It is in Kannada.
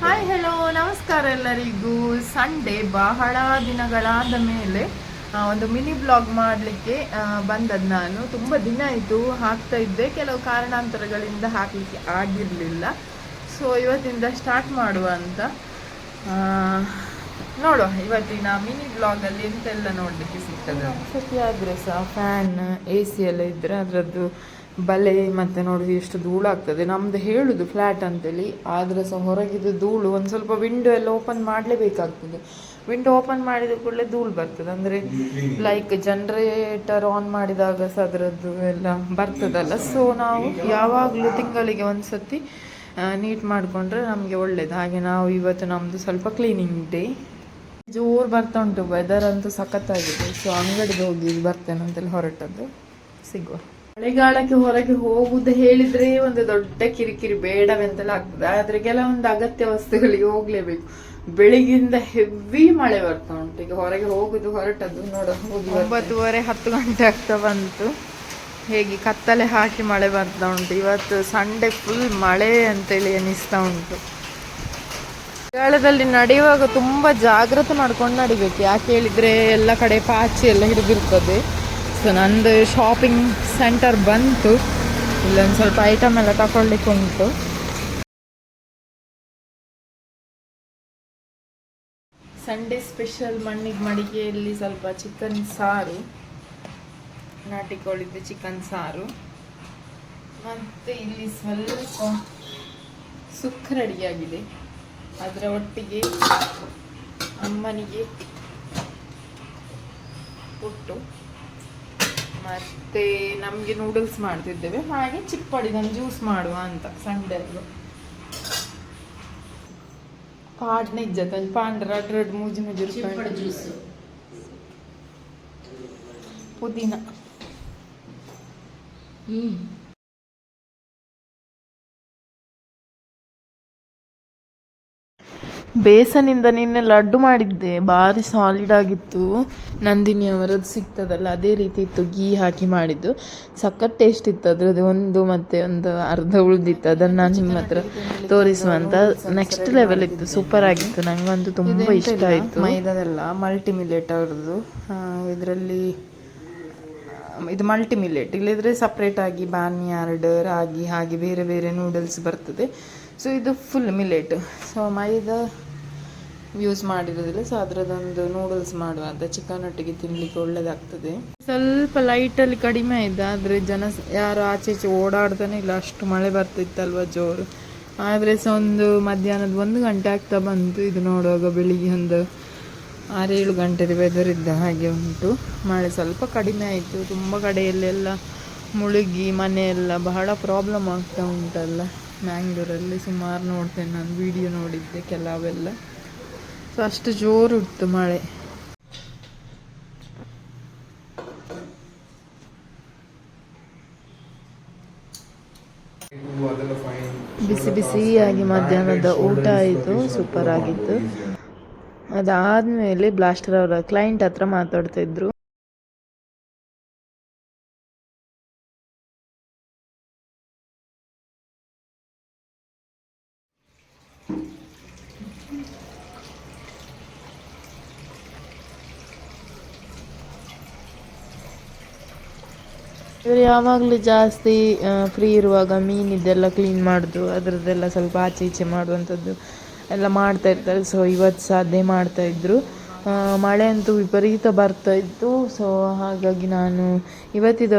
ಹಾಯ್ ಹೆಲೋ ನಮಸ್ಕಾರ ಎಲ್ಲರಿಗೂ. ಸಂಡೇ ಬಹಳ ದಿನಗಳಾದ ಮೇಲೆ ಒಂದು ಮಿನಿ ಬ್ಲಾಗ್ ಮಾಡಲಿಕ್ಕೆ ಬಂದದ್ದು ನಾನು. ತುಂಬ ದಿನ ಆಯಿತು ಹಾಕ್ತಾ ಇದ್ದೆ. ಕೆಲವು ಕಾರಣಾಂತರಗಳಿಂದ ಹಾಕಲಿಕ್ಕೆ ಆಗಿರಲಿಲ್ಲ. ಸೊ ಇವತ್ತಿಂದ ಸ್ಟಾರ್ಟ್ ಮಾಡುವ ಅಂತ. ಆ, ನೋಡುವ. ಇವತ್ತಿನ ಮಿನಿ ಬ್ಲಾಗಲ್ಲಿ ಎಂತೆಲ್ಲ ನೋಡಲಿಕ್ಕೆ ಸಿಗ್ತದೆ ಸತಿ ಆದರೆ ಸಹ ಫ್ಯಾನ್ ಎ ಸಿ ಎಲ್ಲ ಇದ್ದರೆ ಅದರದ್ದು ಬಲೆ ಮತ್ತು ನೋಡಿ ಎಷ್ಟು ಧೂಳಾಗ್ತದೆ. ನಮ್ದು ಹೇಳುದು ಫ್ಲ್ಯಾಟ್ ಅಂತೇಳಿ. ಆದರೆ ಸಹ ಹೊರಗಿದ್ದು ಧೂಳು, ಒಂದು ಸ್ವಲ್ಪ ವಿಂಡೋ ಎಲ್ಲ ಓಪನ್ ಮಾಡಲೇಬೇಕಾಗ್ತದೆ. ವಿಂಡೋ ಓಪನ್ ಮಾಡಿದ ಕೂಡಲೇ ಧೂಳು ಬರ್ತದೆ. ಅಂದರೆ ಲೈಕ್ ಜನ್ರೇಟರ್ ಆನ್ ಮಾಡಿದಾಗ ಸಹ ಅದರದ್ದು ಎಲ್ಲ ಬರ್ತದಲ್ಲ. ಸೊ ನಾವು ಯಾವಾಗಲೂ ತಿಂಗಳಿಗೆ ಒಂದು ನೀಟ್ ಮಾಡಿಕೊಂಡ್ರೆ ನಮಗೆ ಒಳ್ಳೇದು. ಹಾಗೆ ನಾವು ಇವತ್ತು ನಮ್ಮದು ಸ್ವಲ್ಪ ಕ್ಲೀನಿಂಗ್ ಡೇ ಜೋರು ಬರ್ತಾ ಉಂಟು. ವೆದರ್ ಅಂತೂ ಸಖತ್ತಾಗಿದೆ. ಸೊ ಅಂಗಡಿಗೆ ಹೋಗಿ ಬರ್ತೇನೆ ಅಂತೇಳಿ ಹೊರಟದ್ದು. ಸಿಗುವ. ಮಳೆಗಾಲಕ್ಕೆ ಹೊರಗೆ ಹೋಗುದು ಹೇಳಿದ್ರೆ ಒಂದು ದೊಡ್ಡ ಕಿರಿಕಿರಿ ಬೇಡವೆಂತೆಲ್ಲ. ಆಗ್ತದೆ ಆದ್ರೆ ಕೆಲವೊಂದು ಅಗತ್ಯ ವಸ್ತುಗಳಿಗೆ ಹೋಗ್ಲೇಬೇಕು. ಬೆಳಿಗ್ಗಿಂದ ಹೆವಿ ಮಳೆ ಬರ್ತಾ ಉಂಟು. ಈಗ ಹೊರಗೆ ಹೋಗುದು ಹೊರಟದ್ದು ನೋಡ ಒಂಬತ್ತುವರೆ, ಹತ್ತು ಗಂಟೆ ಆಗ್ತಾ ಬಂತು. ಹೇಗೆ ಕತ್ತಲೆ ಹಾಕಿ ಮಳೆ ಬರ್ತಾ ಉಂಟು. ಇವತ್ತು ಸಂಡೆ ಫುಲ್ ಮಳೆ ಅಂತೇಳಿ ಅನಿಸ್ತಾ ಉಂಟು. ಮಳೆಗಾಲದಲ್ಲಿ ನಡೆಯುವಾಗ ತುಂಬಾ ಜಾಗ್ರತೆ ಮಾಡ್ಕೊಂಡು ನಡಿಬೇಕು. ಯಾಕೆ ಹೇಳಿದ್ರೆ ಎಲ್ಲ ಕಡೆ ಪಾಚಿ ಎಲ್ಲ ಹಿಡಿದಿರ್ತದೆ. ಸೊ ನಂದು ಶಾಪಿಂಗ್ ಸೆಂಟರ್ ಬಂತು. ಇಲ್ಲೊಂದು ಸ್ವಲ್ಪ ಐಟಮ್ ಎಲ್ಲ ತಗೊಳ್ಲಿಕ್ಕೆ ಉಂಟು ಸಂಡೇ ಸ್ಪೆಷಲ್ ಮಣ್ಣಿಗೆ ಮಡಿಕೆಯಲ್ಲಿ ಸ್ವಲ್ಪ ಚಿಕನ್ ಸಾರು. ನಾಟಿ ಕೋಳಿದ್ದು ಚಿಕನ್ ಸಾರು. ಮತ್ತು ಇಲ್ಲಿ ಸ್ವಲ್ಪ ಸುಕ್ಕ ರೆಡಿಯಾಗಿದೆ ಅದರ ಒಟ್ಟಿಗೆ ಅಮ್ಮನಿಗೆ ಪುಟ್ಟು. ಮತ್ತೆ ನಮಗೆ ನೂಡಲ್ಸ್ ಮಾಡ್ತಿದ್ದೇವೆ. ಹಾಗೆ ಚಿಪ್ಪಡಿ ನಾನು ಜ್ಯೂಸ್ ಮಾಡುವ ಅಂತ ಸಂಡೇ ಪಾಡ್ ನಿಜ ಒಂದು ಪಾಂಡ್ರ ರಡ್ ರಡ್ ಮೂಜಿ ಮೂಜಿ ಪುದೀನಾ. ಪುದೀನ ಬೇಸನಿಂದ ನಿನ್ನೆ ಲಡ್ಡು ಮಾಡಿದ್ದೆ. ಭಾರಿ ಸಾಲಿಡ್ ಆಗಿತ್ತು. ನಂದಿನಿ ಅವರದ್ದು ಸಿಗ್ತದಲ್ಲ ಅದೇ ರೀತಿ ಇತ್ತು. ಗೀ ಹಾಕಿ ಮಾಡಿದ್ದು. ಸಖತ್ ಟೇಸ್ಟ್ ಇತ್ತು ಅದ್ರದ್ದು. ಒಂದು ಮತ್ತೆ ಒಂದು ಅರ್ಧ ಉಳಿದಿತ್ತು. ಅದನ್ನು ನಾನು ನಿಮ್ಮ ಹತ್ರ ತೋರಿಸುವಂತ ನೆಕ್ಸ್ಟ್ ಲೆವೆಲ್ ಇತ್ತು. ಸೂಪರ್ ಆಗಿತ್ತು. ನಂಗಂತೂ ತುಂಬ ಇಷ್ಟ ಆಯಿತು. ಮೈದಾದೆಲ್ಲ ಮಲ್ಟಿ ಮಿಲೆಟ್ ಅವ್ರದ್ದು ಇದರಲ್ಲಿ ಇದು ಮಲ್ಟಿ ಮಿಲೆಟ್ ಇಲ್ಲದ್ರೆ ಸಪ್ರೇಟ್ ಆಗಿ ಬಾನ್ಯಾರ್ಡ್ ರಾಗಿ ಹಾಗೆ ಬೇರೆ ಬೇರೆ ನೂಡಲ್ಸ್ ಬರ್ತದೆ. ಸೊ ಇದು full millet so maida use ಮಾಡಿರೋದಿಲ್ಲ. So ಅದರದೊಂದು ನೂಡಲ್ಸ್ ಮಾಡುವ ಅಂತ ಚಿಕನ್ ಒಟ್ಟಿಗೆ ತಿನ್ನಲಿಕ್ಕೆ ಒಳ್ಳೇದಾಗ್ತದೆ. ಸ್ವಲ್ಪ ಲೈಟಲ್ಲಿ ಕಡಿಮೆ ಇದೆ ಆದರೆ ಜನ ಯಾರು ಆಚೆ ಈಚೆ ಓಡಾಡ್ತಾನೆ ಇಲ್ಲ. ಅಷ್ಟು ಮಳೆ ಬರ್ತಿತ್ತಲ್ವ ಜೋರು. ಆದರೆ ಸಹ ಒಂದು ಮಧ್ಯಾಹ್ನದ ಒಂದು ಗಂಟೆ ಆಗ್ತಾ ಬಂತು. ಇದು ನೋಡುವಾಗ ಬೆಳಿಗ್ಗೆ ಒಂದು ಆರೇಳು ಗಂಟೆದು ವೆದರ್ ಇದ್ದ ಹಾಗೆ ಉಂಟು. ಮಳೆ ಸ್ವಲ್ಪ ಕಡಿಮೆ ಆಯಿತು. ತುಂಬ ಕಡೆಯಲ್ಲೆಲ್ಲ ಮುಳುಗಿ ಮನೆಯೆಲ್ಲ ಬಹಳ ಪ್ರಾಬ್ಲಮ್ ಆಗ್ತಾ ಉಂಟಲ್ಲ. ಮ್ಯಾಂಗ್ಳೂರಲ್ಲಿ ಸುಮಾರು ನೋಡ್ತೇನೆ ನಾನು ವಿಡಿಯೋ ನೋಡಿದ್ದೆ ಕೆಲವೆಲ್ಲ. ಸೊ ಅಷ್ಟು ಜೋರು ಇತ್ತು ಮಳೆ ಬಿಸಿ ಬಿಸಿಯಾಗಿ ಮಧ್ಯಾಹ್ನದ ಊಟ ಆಯಿತು ಸೂಪರ್ ಆಗಿತ್ತು. ಅದಾದ್ಮೇಲೆ ಬ್ಲಾಸ್ಟರ್ ಅವರ ಕ್ಲೈಂಟ್ ಹತ್ರ ಮಾತಾಡ್ತಾ ಇದ್ರು ಇವರು ಯಾವಾಗಲೂ ಜಾಸ್ತಿ ಫ್ರೀ ಇರುವಾಗ ಮೀನಿದ್ದೆಲ್ಲ ಕ್ಲೀನ್ ಮಾಡೋದು, ಅದರದ್ದೆಲ್ಲ ಸ್ವಲ್ಪ ಆಚೆ ಈಚೆ ಮಾಡುವಂಥದ್ದು. ಎಲ್ಲ ಮಾಡ್ತಾ ಇರ್ತಾರೆ. ಸೊ ಇವತ್ತು ಅದೇ ಮಾಡ್ತಾ ಇದ್ರು. ಆ, ಮಳೆ ಅಂತೂ ವಿಪರೀತ ಬರ್ತಾ ಇತ್ತು. ಸೊ ಹಾಗಾಗಿ ನಾನು ಇವತ್ತಿದ